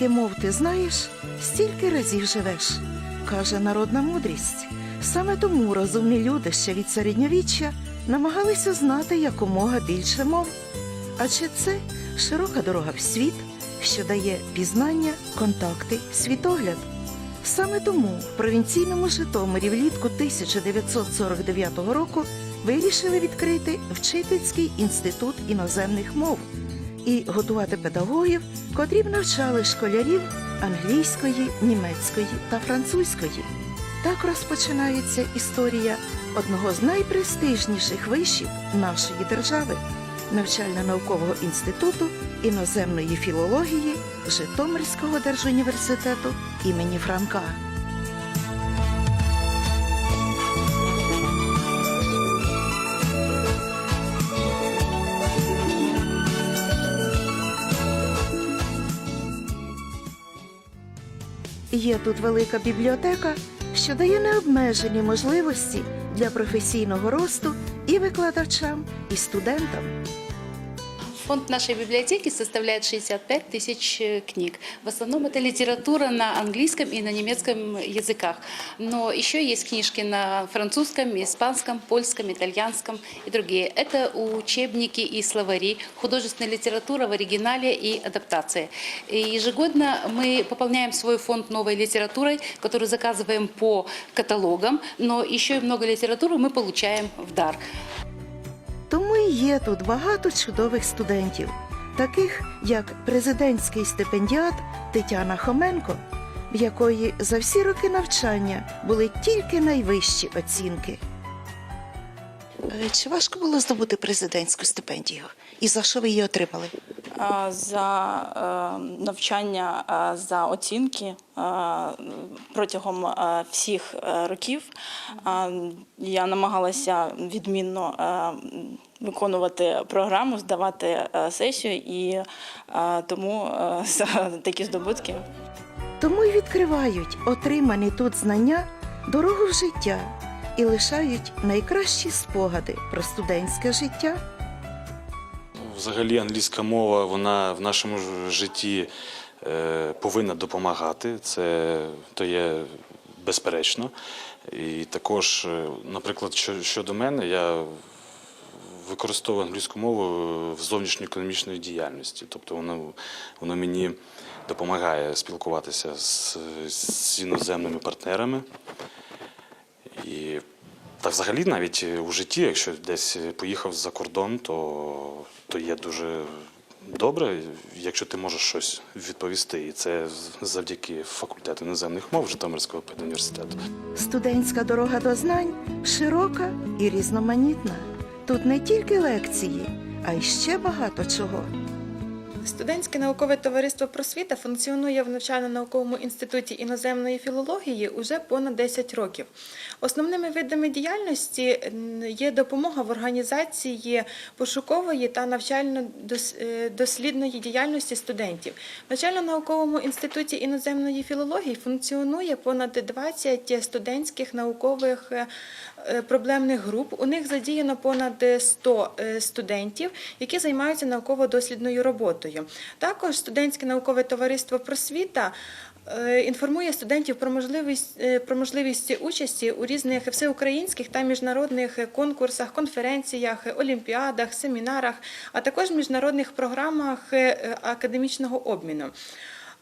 Скільки мов ти знаєш, стільки разів живеш, каже народна мудрість. Саме тому розумні люди ще від середньовіччя намагалися знати якомога більше мов. Адже це широка дорога в світ, що дає пізнання, контакти, світогляд. Саме тому в провінційному Житомирі влітку 1949 року вирішили відкрити вчительський інститут іноземних мов і готувати педагогів, котрі б навчали школярів англійської, німецької та французької. Так розпочинається історія одного з найпрестижніших вишів нашої держави навчально-наукового інституту іноземної філології Житомирського держуніверситету імені Франка. Є тут велика бібліотека, що дає необмежені можливості для професійного росту і викладачам, і студентам. Фонд нашей библиотеки составляет 65 тысяч э, книг. В основном это литература на английском и на немецком языках. Но еще есть книжки на французском, испанском, польском, итальянском и другие. Это учебники и словари, художественная литература в оригинале и адаптация. И ежегодно мы пополняем свой фонд новой литературой, которую заказываем по каталогам, но еще и много литературы мы получаем в дар. Є тут багато чудових студентів, таких як президентський стипендіат Тетяна Хоменко, в якої за всі роки навчання були тільки найвищі оцінки. Е, Чи важко було здобути президентську стипендію? І за що ви її отримали? За е, навчання, за оцінки протягом е, всіх е, років я намагалася відмінно е, виконувати програму, здавати е, сесію, і е, тому е, такі здобутки. Тому й відкривають отримані тут знання дорогу в життя і лишають найкращі спогади про студентське життя. Взагалі англійська мова вона в нашому житті е, повинна допомагати. Це то є безперечно. І також, наприклад, що- щодо мене, я використовую англійську мову в зовнішньоекономічної діяльності. Тобто воно, воно мені допомагає спілкуватися з, з іноземними партнерами. І та взагалі навіть у житті, якщо десь поїхав за кордон, то, то є дуже добре, якщо ти можеш щось відповісти. І це завдяки факультету іноземних мов Житомирського педуніверситету. Студентська дорога до знань широка і різноманітна. Тут не тільки лекції, а й ще багато чого. Студентське наукове товариство просвіта функціонує в навчально-науковому інституті іноземної філології уже понад 10 років. Основними видами діяльності є допомога в організації пошукової та навчально-дослідної діяльності студентів. В навчально-науковому інституті іноземної філології функціонує понад 20 студентських наукових е, е, проблемних груп. У них задіяно понад 100 е, студентів, які займаються науково-дослідною роботою. Також студентське наукове товариство просвіта. е, Інформує студентів про можливість е, про можливість участі у різних всеукраїнських та міжнародних конкурсах, конференціях, олімпіадах, семінарах, а також міжнародних програмах е, академічного обміну.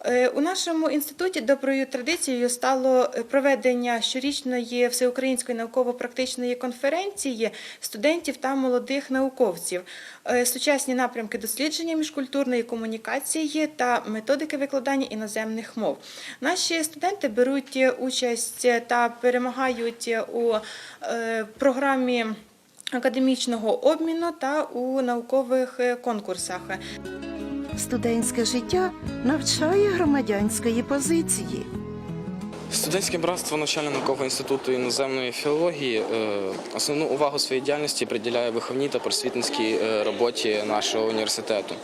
Е, У нашому інституті доброю традицією стало проведення щорічної всеукраїнської науково-практичної конференції студентів та молодих науковців, Е, сучасні напрямки дослідження міжкультурної комунікації та методики викладання іноземних мов. Наші студенти беруть участь та перемагають у е, програмі. Академічного обміну та у наукових е, конкурсах. Студентське життя навчає громадянської позиції. Студентське братство навчально-наукового інституту іноземної філології е, основну увагу своєї діяльності приділяє виховній та просвітницькій е, роботі нашого університету.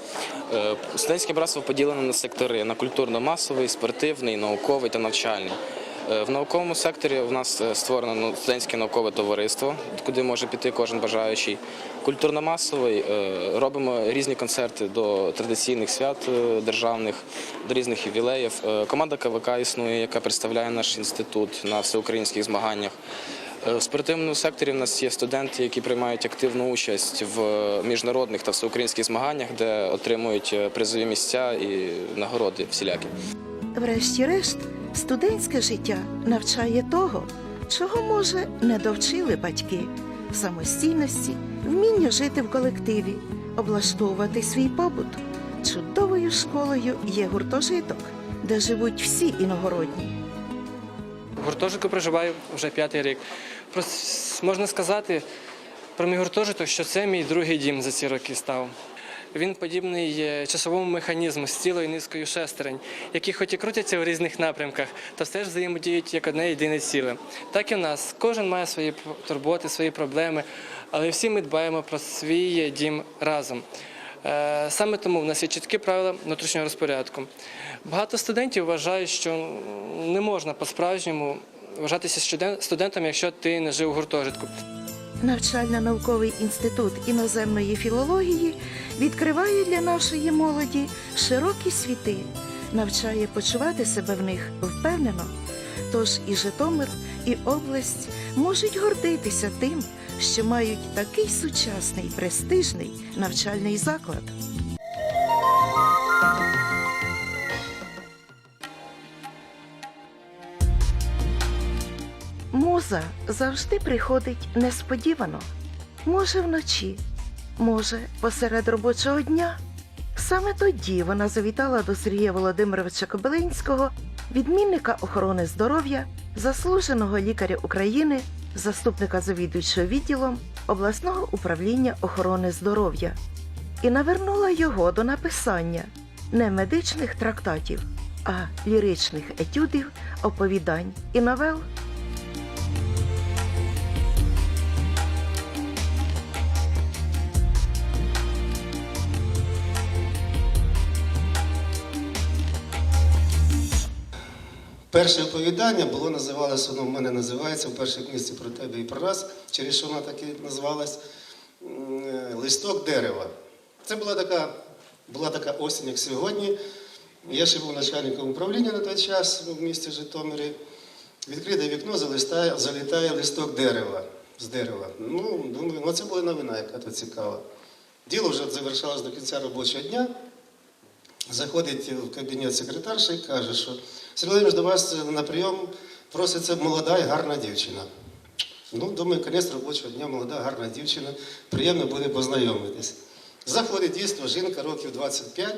Е, Студентське братство поділене на сектори на культурно-масовий, спортивний, науковий та навчальний. В науковому секторі у нас створено студентське наукове товариство, куди може піти кожен бажаючий. Культурно-масовий е, робимо різні концерти до традиційних свят е, державних, до різних ювілеїв. Е, Команда КВК існує, яка представляє наш інститут на всеукраїнських змаганнях. В спортивному секторі в нас є студенти, які приймають активну участь в міжнародних та всеукраїнських змаганнях, де отримують призові місця і нагороди всілякі. Врешті-решт, студентське життя навчає того, чого, може, не довчили батьки самостійності, вміння жити в колективі, облаштовувати свій побут. Чудовою школою є гуртожиток, де живуть всі іногородні. В гуртожитку проживаю вже п'ятий рік. Просто можна сказати про мій гуртожиток, що це мій другий дім за ці роки став. Він подібний е, часовому механізму з цілою низкою шестерень, які хоч і крутяться в різних напрямках, та все ж взаємодіють як одне єдине ціле. Так і в нас. Кожен має свої турботи, свої проблеми, але всі ми дбаємо про свій дім разом. Е, Саме тому в нас є чіткі правила внутрішнього розпорядку. Багато студентів вважають, що не можна по-справжньому вважатися студентом, якщо ти не жив у гуртожитку. Навчально-науковий інститут іноземної філології відкриває для нашої молоді широкі світи, навчає почувати себе в них впевнено. Тож і Житомир, і область можуть гордитися тим, що мають такий сучасний престижний навчальний заклад. Муза завжди приходить несподівано. Може, вночі, може, посеред робочого дня. Саме тоді вона завітала до Сергія Володимировича Кобилинського, відмінника охорони здоров'я, заслуженого лікаря України, заступника завідуючого відділом обласного управління охорони здоров'я, і навернула його до написання не медичних трактатів, а ліричних етюдів, оповідань і новел. Перше оповідання було називалося, воно в мене називається в першій книжці про тебе і про нас, через що воно так і називалось е, Листок дерева. Це була така, була така осінь, як сьогодні. Я ще був начальником управління на той час в місті Житомирі. Відкрите вікно залистає, залітає листок дерева з дерева. Ну, думаю, ну це була новина, яка то цікава. Діло вже завершалось до кінця робочого дня. Заходить в кабінет секретарша і каже, що Сергій Володимирович, до вас на прийом проситься молода і гарна дівчина. Ну, думаю, кінець робочого дня, молода, гарна дівчина, приємно буде познайомитись. Заходить дійсно жінка років 25,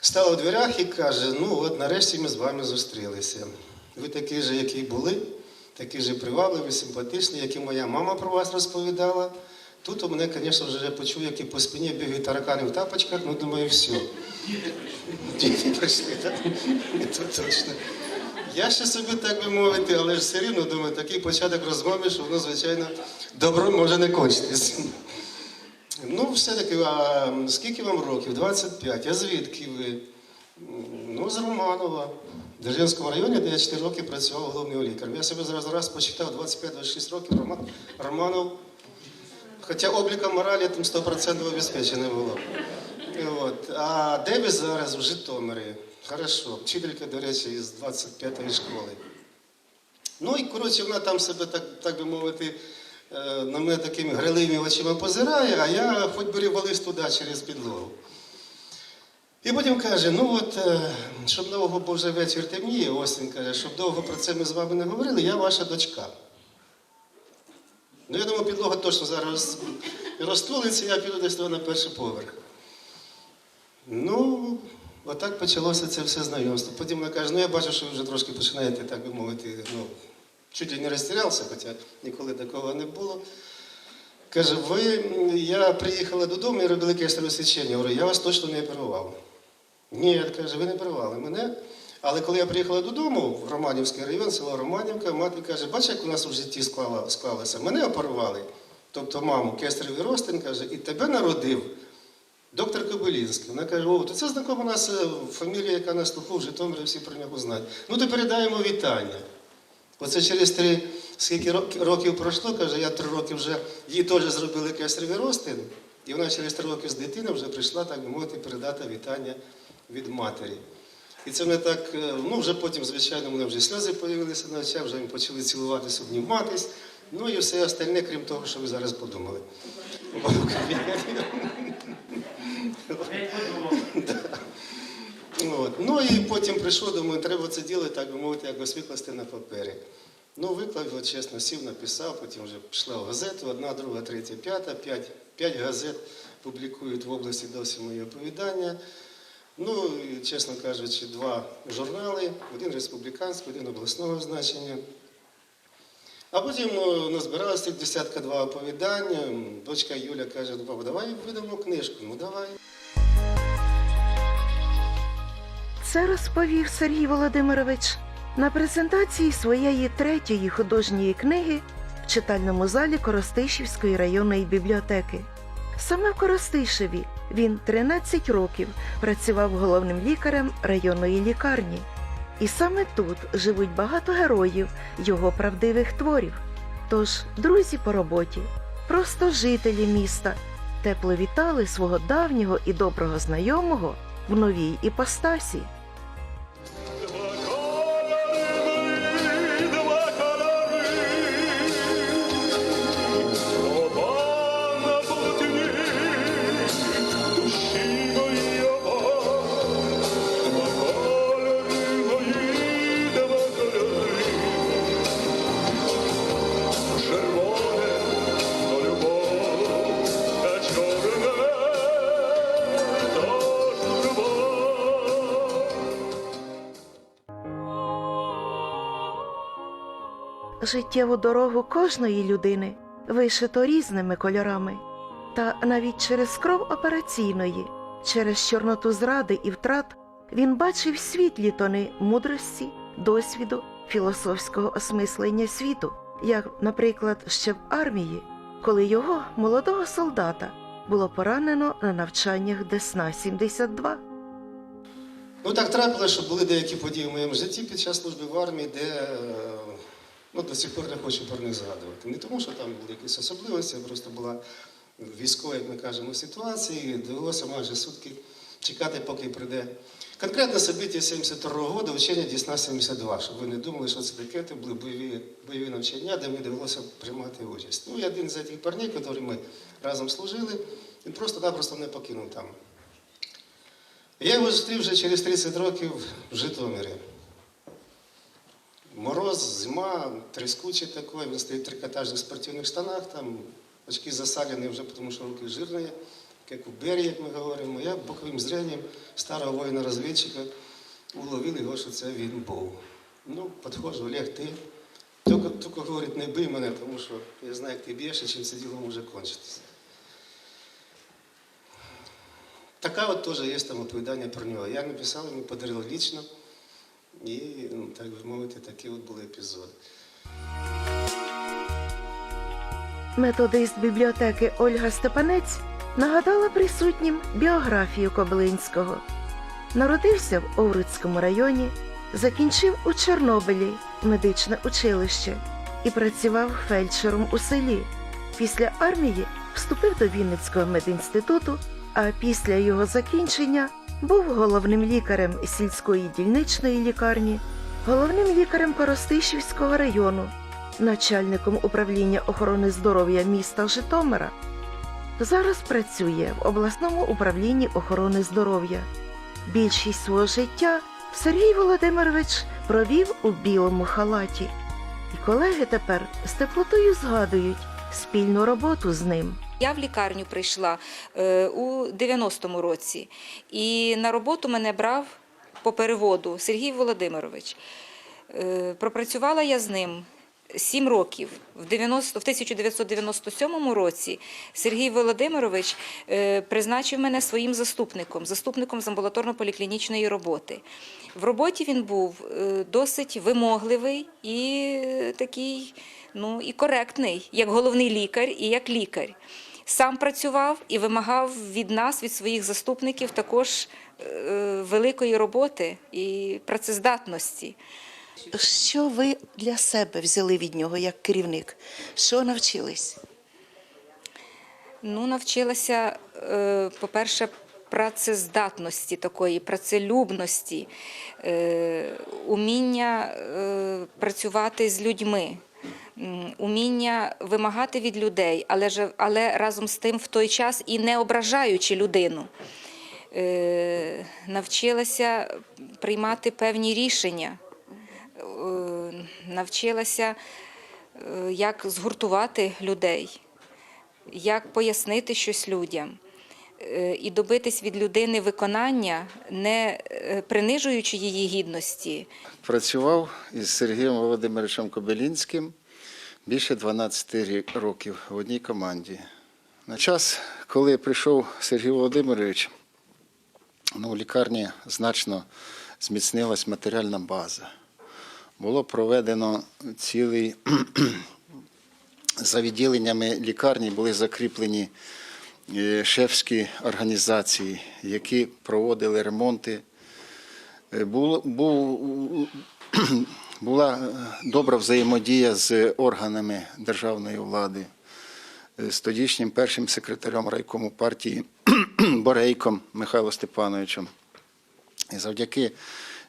стала в дверях і каже: ну от нарешті ми з вами зустрілися. Ви такі ж, які були, такі ж привабливі, симпатичні, як і моя мама про вас розповідала. Тут у мене, звісно, вже почув, які по спині бігають таракани в тапочках, ну думаю, все. Діти прийшли, так? Це точно. Я ще собі так би мовити, але ж все рівно думаю, такий початок розмови, що воно, звичайно, добро може не кончитись. Ну, все-таки, а скільки вам років? 25. А звідки ви? Ну, з Романова. В Держинському районі, де я 4 роки працював головним лікарем. Я себе зараз раз почитав 25-26 років Роман, Романов. Хоча обліком моралі там 100% обезпечене було. От. А де ви зараз в Житомирі? Хорошо, вчителька, до речі, із 25-ї школи. Ну і коротше, вона там себе, так, так би мовити, е, на мене такими гриливими очима позирає, а я хоч бери вались туди через підлогу. І потім каже: ну от, е, щоб довго, бо вже вечір темніє, осінь каже, щоб довго про це ми з вами не говорили, я ваша дочка. Ну, я думаю, підлога точно зараз розтулиться, я піду десь на перший поверх. Ну, отак почалося це все знайомство. Потім вона каже, ну я бачу, що ви вже трошки починаєте, так би мовити, ну, чуть ли не розтірявся, хоча ніколи такого не було. Каже, ви, я приїхала додому і робила кесареве сечення. Я говорю, я вас точно не оперував. Ні, каже, ви не оперували мене. Але коли я приїхала додому в Романівський район, село Романівка, мати каже, бачиш, як у нас у житті склала, склалося. Мене оперували, тобто маму, кесаревий ростин, каже, і тебе народив Доктор Кобилінський. Вона каже, о, то це знакома нас е, фамілія, яка на слуху в Житомирі, всі про нього знають. Ну, то передаємо вітання. Оце через три, скільки років пройшло, каже, я три роки вже їй теж зробили кесареві розтин, і вона через три роки з дитини вже прийшла, так би мовити, передати вітання від матері. І це мене так, е, ну вже потім, звичайно, мене вже сльози з'явилися на очах, вже ми почали цілуватися, обніматись. Ну і все остальне, крім того, що ви зараз подумали. Ну і потім прийшов, думаю, треба це діло, так би мовити, якось викласти на папері. Ну, виклав його, чесно, сів, написав, потім вже пішла в газету, одна, друга, третя, п'ята, п'ять газет публікують в області досі мої оповідання. Ну, чесно кажучи, два журнали, один республіканський, один обласного значення. А потім ну, назбиралося десятка два оповідання. Дочка Юля каже, «Ну, папа, давай видамо книжку. Ну давай. Це розповів Сергій Володимирович на презентації своєї третьої художньої книги в читальному залі Коростишівської районної бібліотеки. Саме в Коростишеві він 13 років працював головним лікарем районної лікарні. І саме тут живуть багато героїв його правдивих творів. Тож, друзі по роботі, просто жителі міста, тепло вітали свого давнього і доброго знайомого в новій іпостасі. Життєву дорогу кожної людини вишито різними кольорами, та навіть через кров операційної, через чорноту зради і втрат він бачив світлі тони мудрості, досвіду, філософського осмислення світу, як, наприклад, ще в армії, коли його, молодого солдата, було поранено на навчаннях Десна 72. Ну так трапилося, що були деякі події в моєму житті під час служби в армії, де е, ну, до сих пор не хочу про них згадувати. Не тому, що там були якісь особливості, а просто була військова, як ми кажемо, ситуація, і довелося майже сутки чекати, поки прийде. Конкретне собиття 72-го року учення Дісна 72, щоб ви не думали, що це таке, це були бойові, бойові навчання, де мені довелося приймати участь. Ну і один з цих парней, які ми разом служили, він просто-напросто мене покинув там. Я його зустрів вже через 30 років в Житомирі. Мороз, зима, трескучий такий, він стоїть в трикотажних спортивних штанах, там очки засаляні вже, тому що руки жирні, як у бері, як ми говоримо. Я боковим зренням старого воїна-розвідчика уловив його, що це він був. Ну, підходжу, Олег, ти. Тільки, тільки говорить, не бий мене, тому що я знаю, як ти б'єш, і чим це діло може кончитися. Така от теж є там оповідання про нього. Я написав, йому подарив лічно. І, ну, так би мовити, такі от були епізоди. Методист бібліотеки Ольга Степанець нагадала присутнім біографію Коблинського. Народився в Овруцькому районі, закінчив у Чорнобилі медичне училище і працював фельдшером у селі. Після армії вступив до Вінницького медінституту, а після його закінчення був головним лікарем сільської дільничної лікарні, головним лікарем Коростишівського району, начальником управління охорони здоров'я міста Житомира. Зараз працює в обласному управлінні охорони здоров'я. Більшість свого життя Сергій Володимирович провів у білому халаті, і колеги тепер з теплотою згадують спільну роботу з ним. Я в лікарню прийшла е, у 90-му році, і на роботу мене брав по переводу Сергій Володимирович. Е, Пропрацювала я з ним сім років. В 90, в 1997 році Сергій Володимирович е, призначив мене своїм заступником, заступником з амбулаторно-поліклінічної роботи. В роботі він був досить вимогливий і такий, ну і коректний, як головний лікар і як лікар. Сам працював і вимагав від нас, від своїх заступників, також е, великої роботи і працездатності. Що ви для себе взяли від нього як керівник? Що навчились? Ну, навчилася, е, по-перше, працездатності такої, працелюбності, е, уміння працювати з людьми, уміння вимагати від людей, але, ж, але разом з тим в той час і не ображаючи людину. Е, Навчилася приймати певні рішення, е, навчилася, е, як згуртувати людей як пояснити щось людям е, і добитись від людини виконання, не е, принижуючи її гідності. Працював із Сергієм Володимировичем Кобилінським більше 12 років в одній команді. На час, коли прийшов Сергій Володимирович, ну, у лікарні значно зміцнилась матеріальна база. Було проведено цілий за відділеннями лікарні були закріплені е, шефські організації, які проводили ремонти. Е, Було, був, була е, добра взаємодія з органами державної влади, е, з тодішнім першим секретарем райкому партії Борейком Михайлом Степановичем. І завдяки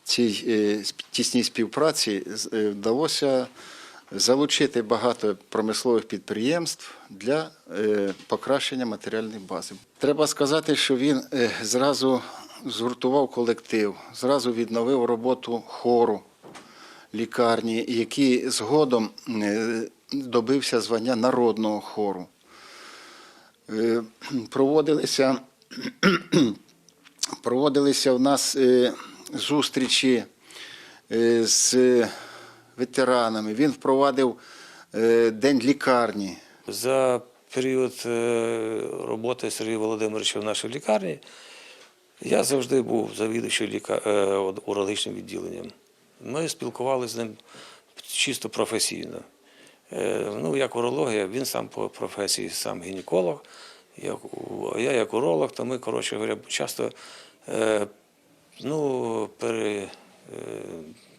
цій е, тісній співпраці вдалося залучити багато промислових підприємств для покращення матеріальної бази. Треба сказати, що він зразу згуртував колектив, зразу відновив роботу хору лікарні, який згодом е, добився звання народного хору. Е, Проводилися проводилися у нас е, зустрічі з ветеранами. Він впровадив день лікарні. За період роботи Сергія Володимировича в нашій лікарні я завжди був завідувачем урологічним відділенням. Ми спілкувалися з ним чисто професійно. Е, Ну, як урологія, він сам по професії сам гінеколог, я як уролог, то ми, коротше говоря, часто е, ну, пере, е,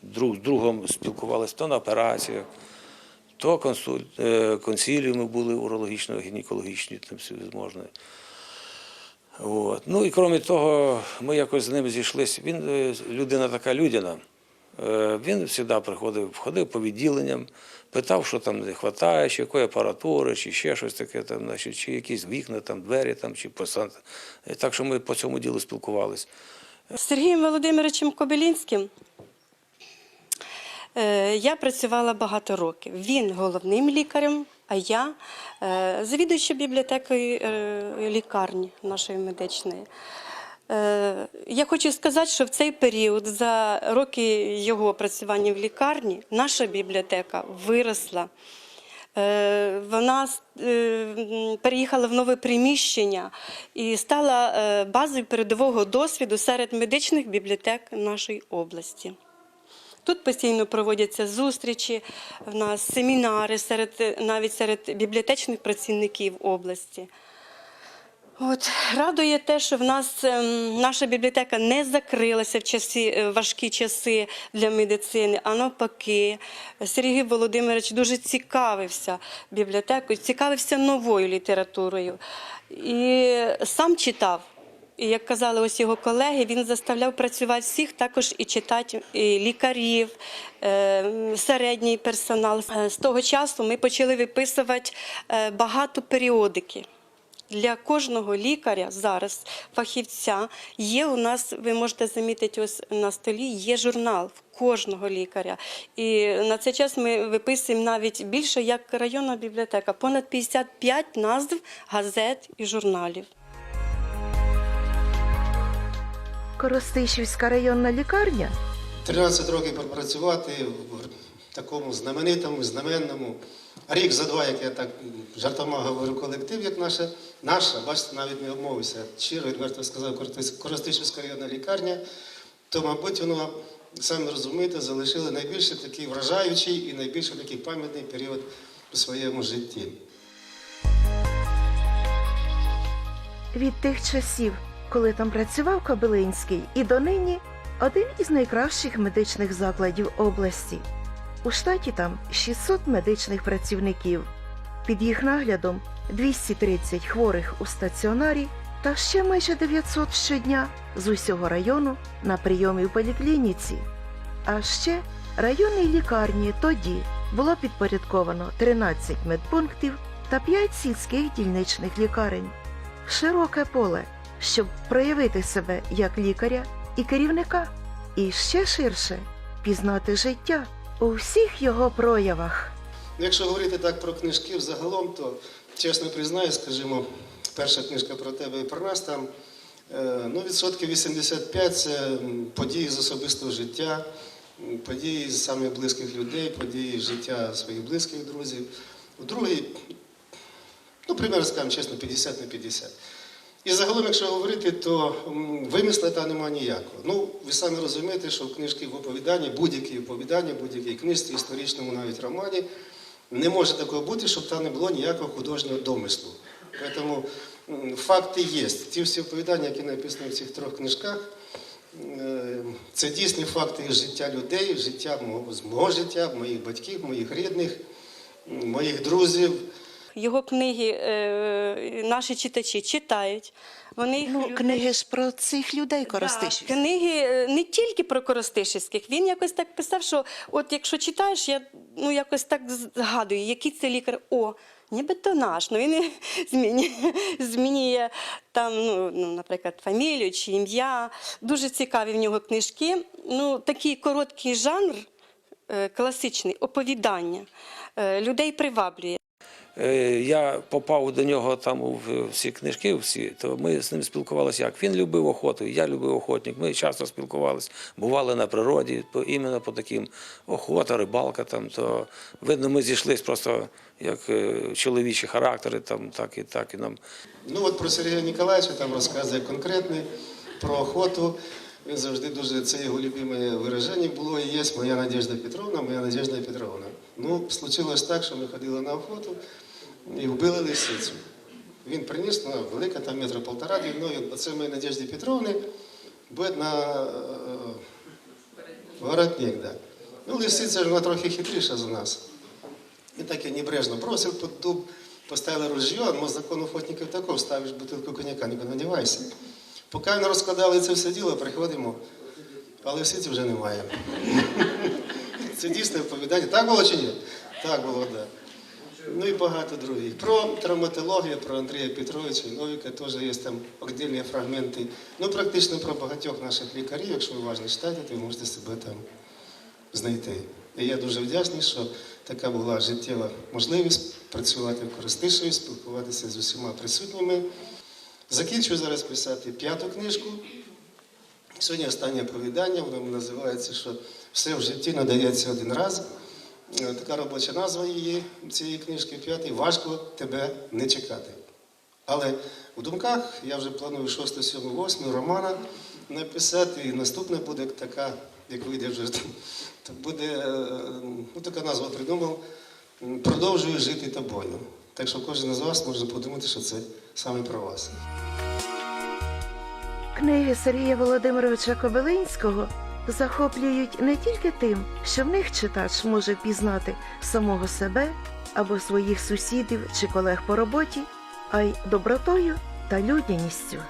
друг з другом спілкувалися то на операціях, то консуль, консиліуми були урологічно-гінекологічні, там все можна. От. Ну і крім того, ми якось з ним зійшлися. Він людина така людяна. Е, Він завжди приходив, ходив по відділенням, питав, що там не вистачає, чи якої апаратури, чи ще щось таке, там, значить, чи якісь вікна, там, двері, там, чи посад. Е, Так що ми по цьому ділу спілкувалися. З Сергієм Володимировичем Кобилінським е, я працювала багато років. Він головним лікарем, а я завідуюча бібліотекою лікарні нашої медичної. Е, Я хочу сказати, що в цей період, за роки його працювання в лікарні, наша бібліотека виросла. Е, Вона е, переїхала в нове приміщення і стала базою передового досвіду серед медичних бібліотек нашої області. Тут постійно проводяться зустрічі, в нас семінари серед, навіть серед бібліотечних працівників області. От радує те, що в нас ем, наша бібліотека не закрилася в часи е, важкі часи для медицини, а навпаки, Сергій Володимирович дуже цікавився бібліотекою, цікавився новою літературою і сам читав. І як казали ось його колеги, він заставляв працювати всіх, також і читати і лікарів, е, середній персонал. Е, З того часу ми почали виписувати багато періодики. Для кожного лікаря зараз, фахівця, є у нас, ви можете замітити, ось на столі є журнал в кожного лікаря. І на цей час ми виписуємо навіть більше як районна бібліотека, понад 55 назв газет і журналів. Коростишівська районна лікарня 13 років пропрацювати в такому знаменитому, знаменному. Рік за два, як я так жартома говорю, колектив, як наша, наша, бачите, навіть не обмовився. Щиро, відверто сказав, Коростиш- Коростишівська районна лікарня, то, мабуть, воно, самі розумієте, залишили найбільше такий вражаючий і найбільше такий пам'ятний період у своєму житті. Від тих часів, коли там працював Кобилинський, і донині один із найкращих медичних закладів області. У штаті там 600 медичних працівників. Під їх наглядом 230 хворих у стаціонарі та ще майже 900 щодня з усього району на прийомі в поліклініці. А ще районній лікарні тоді було підпорядковано 13 медпунктів та 5 сільських дільничних лікарень. Широке поле, щоб проявити себе як лікаря і керівника, і ще ширше пізнати життя у всіх його проявах. Якщо говорити так про книжки взагалом, то чесно признаю, скажімо, перша книжка про тебе і про нас там е, ну, відсотків 85 це події з особистого життя, події з самих близьких людей, події з життя своїх близьких друзів. У другій, ну, примерно скажемо чесно, 50 на 50. І загалом, якщо говорити, то вимисла та немає ніякого. Ну, ви самі розумієте, що в книжки в оповіданні, будь-які оповідання, будь-якій книжці, історичному навіть романі, не може такого бути, щоб там не було ніякого художнього домислу. Тому факти є. Ті всі оповідання, які написані в цих трьох книжках, е, це дійсні факти із життя людей, життя мого, з мого життя, моїх батьків, моїх рідних, моїх друзів. Його книги е, наші читачі читають. Вони їх Ну, книги ж про цих людей Так, користиші. книги е, не тільки про Коростишівських. Він якось так писав, що от якщо читаєш, я ну якось так згадую, який це лікар. О, нібито наш. Ну він змінює, змінює там, ну, ну, наприклад, фамілію чи ім'я. Дуже цікаві в нього книжки. Ну, такий короткий жанр, е, класичний, оповідання. Людей приваблює. Е, Я попав до нього там у всі книжки, всі, то ми з ним спілкувалися як. Він любив охоту, я любив охотник. Ми часто спілкувалися, бували на природі, по, іменно по таким охота, рибалка. Там, то, видно, ми зійшлися просто як е, чоловічі характери, там, так і так. І нам Ну от про Сергія Ніколаєвича там розказує конкретний про охоту. Він завжди дуже це його любиме вираження було і є моя Надежда Петровна, моя Надежда Петровна. Ну, случилось так, що ми ходили на охоту і вбили лисицю. Він приніс, вона велика, там метра полтора длиною. Оце моїй Надежді Петровни буде на е, воротник. Да. Ну, лисиця ж вона трохи хитріша за нас. І так я небрежно бросив під дуб, поставили ружье, а закон охотників таков, ставиш бутилку коньяка, нікуди не дівайся. Поки не розкладали це все діло, приходимо, а лисиці вже немає. Це дійсне оповідання. Так було чи ні? Так було, так. Ну і багато других. Про травматологію, про Андрія Петровича і Новіка теж є там окремі фрагменти. Ну, практично про багатьох наших лікарів, якщо ви уважно читаєте, то ви можете себе там знайти. І я дуже вдячний, що така була життєва можливість працювати в Коростишеві, спілкуватися з усіма присутніми. Закінчую зараз писати п'яту книжку. Сьогодні останнє оповідання, воно називається, що все в житті надається один раз. Е, Така робоча назва її цієї книжки п'ятий Важко тебе не чекати. Але у думках я вже планую 6, 7, 8 романа написати, і наступна буде така, як вийде вже, то буде е, ну, така назва придумав. Продовжую жити тобою. Так що кожен з вас може подумати, що це саме про вас. Книги Сергія Володимировича Кобилинського захоплюють не тільки тим, що в них читач може пізнати самого себе або своїх сусідів чи колег по роботі, а й добротою та людяністю.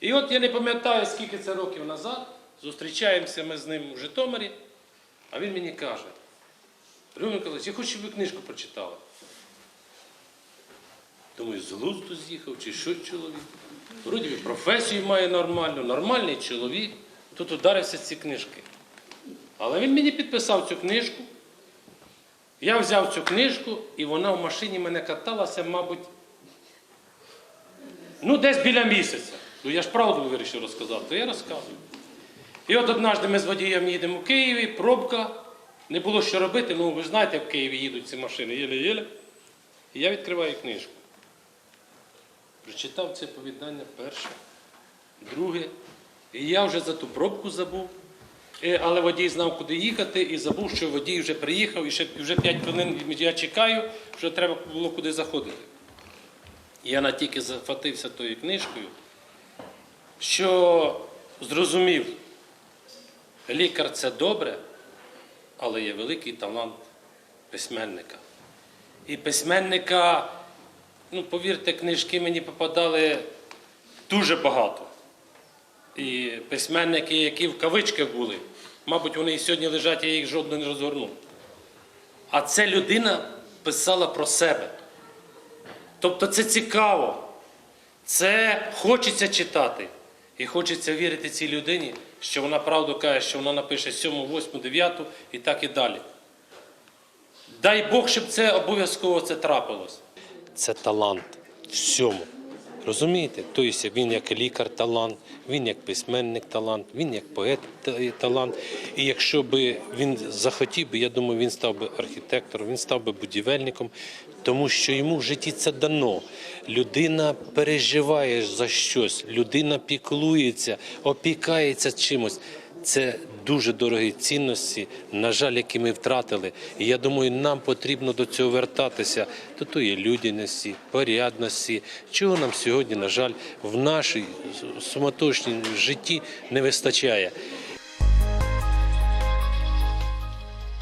І от я не пам'ятаю, скільки це років назад, зустрічаємося ми з ним у Житомирі, а він мені каже, Миколаївич, я хочу, щоб ви книжку прочитали. Думаю, з глузду з'їхав, чи що чоловік. Вроді професію має нормальну, нормальний чоловік. Тут ударився ці книжки. Але він мені підписав цю книжку. Я взяв цю книжку, і вона в машині мене каталася, мабуть, Ну, десь біля місяця. Ну я ж правду вирішив розказати, то я розказую. І от однажды ми з водієм їдемо в Києві, пробка, не було що робити, ну ви ж знаєте, в Києві їдуть ці машини, єле-єле. І я відкриваю книжку. Прочитав це повідання перше, друге. І я вже за ту пробку забув. Е, Але водій знав, куди їхати, і забув, що водій вже приїхав, і ще вже 5 хвилин я чекаю, що треба було куди заходити. я натільки захватився тою книжкою, що зрозумів, лікар це добре, але є великий талант письменника. І письменника, ну, повірте, книжки мені попадали дуже багато. І письменники, які в кавичках були, мабуть, вони і сьогодні лежать, я їх жодного не розгорнув. А це людина писала про себе. Тобто це цікаво, це хочеться читати. І хочеться вірити цій людині, що вона правду каже, що вона напише 7, 8, 9 і так і далі. Дай Бог, щоб це обов'язково це трапилось. Це талант всьому. Розумієте? Тобто він як лікар талант, він як письменник талант, він як поет талант. І якщо би він захотів би, я думаю, він став би архітектором, він став би будівельником, тому що йому в житті це дано. Людина переживає за щось, людина піклується, опікається чимось. Це дуже дорогі цінності, на жаль, які ми втратили. І я думаю, нам потрібно до цього вертатися, до тої людяності, порядності, чого нам сьогодні, на жаль, в нашій суматошній житті не вистачає.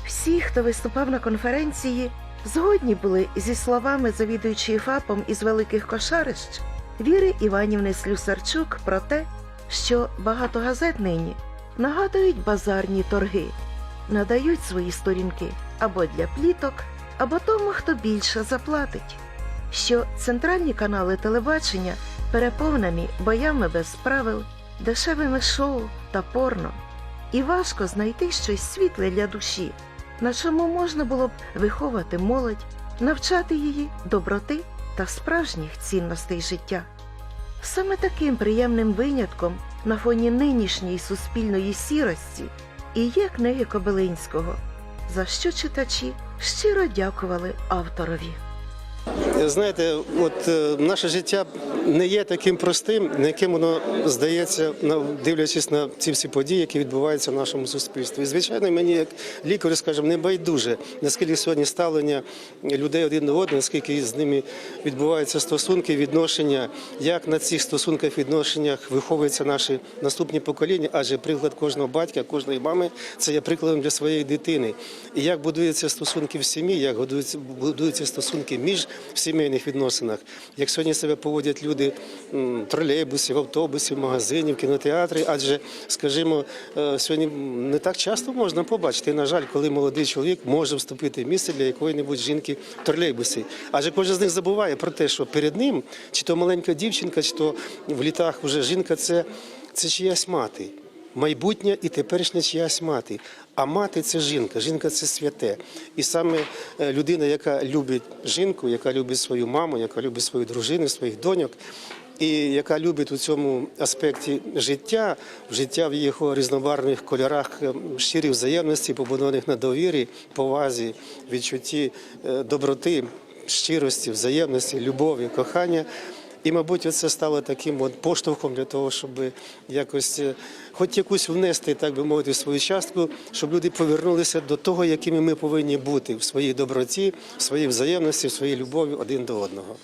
Всі, хто виступав на конференції, згодні були зі словами завідуючої ФАПом із великих кошарищ Віри Іванівни Слюсарчук про те, що багато газет нині нагадують базарні торги, надають свої сторінки або для пліток, або тому, хто більше заплатить. Що центральні канали телебачення переповнені боями без правил, дешевими шоу та порно, і важко знайти щось світле для душі, на чому можна було б виховати молодь, навчати її доброти та справжніх цінностей життя. Саме таким приємним винятком на фоні нинішньої суспільної сірості і є книги Кобилинського, за що читачі щиро дякували авторові. Знаєте, от е, наше життя не є таким простим, яким воно здається, дивлячись на ці всі події, які відбуваються в нашому суспільстві. І, звичайно, мені як лікарю, скажімо, не байдуже, наскільки сьогодні ставлення людей один до одного, наскільки з ними відбуваються стосунки, відношення, як на цих стосунках, відношеннях виховуються наші наступні покоління, адже приклад кожного батька, кожної мами це є прикладом для своєї дитини. І як будуються стосунки в сім'ї, як будуються стосунки між в сімейних відносинах, як сьогодні себе поводять люди м, тролейбусів, автобусів, магазинів, кінотеатрів. Адже, скажімо, е, сьогодні не так часто можна побачити, на жаль, коли молодий чоловік може вступити в місце для якої-небудь жінки в тролейбусі. Адже кожен з них забуває про те, що перед ним, чи то маленька дівчинка, чи то в літах вже жінка, це, це чиясь мати. Майбутня і теперішня чиясь мати. А мати це жінка, жінка це святе. І саме е, людина, яка любить жінку, яка любить свою маму, яка любить свою дружину, своїх доньок, і яка любить у цьому аспекті життя, життя в його різнобарвних кольорах е, щирі взаємності, побудованих на довірі, повазі, відчутті е, доброти, щирості, взаємності, любові, кохання. І, мабуть, це стало таким от поштовхом для того, щоб якось, е, хоч якусь внести, так би мовити, свою частку, щоб люди повернулися до того, якими ми повинні бути в своїй доброті, в своїй взаємності, в своїй любові один до одного.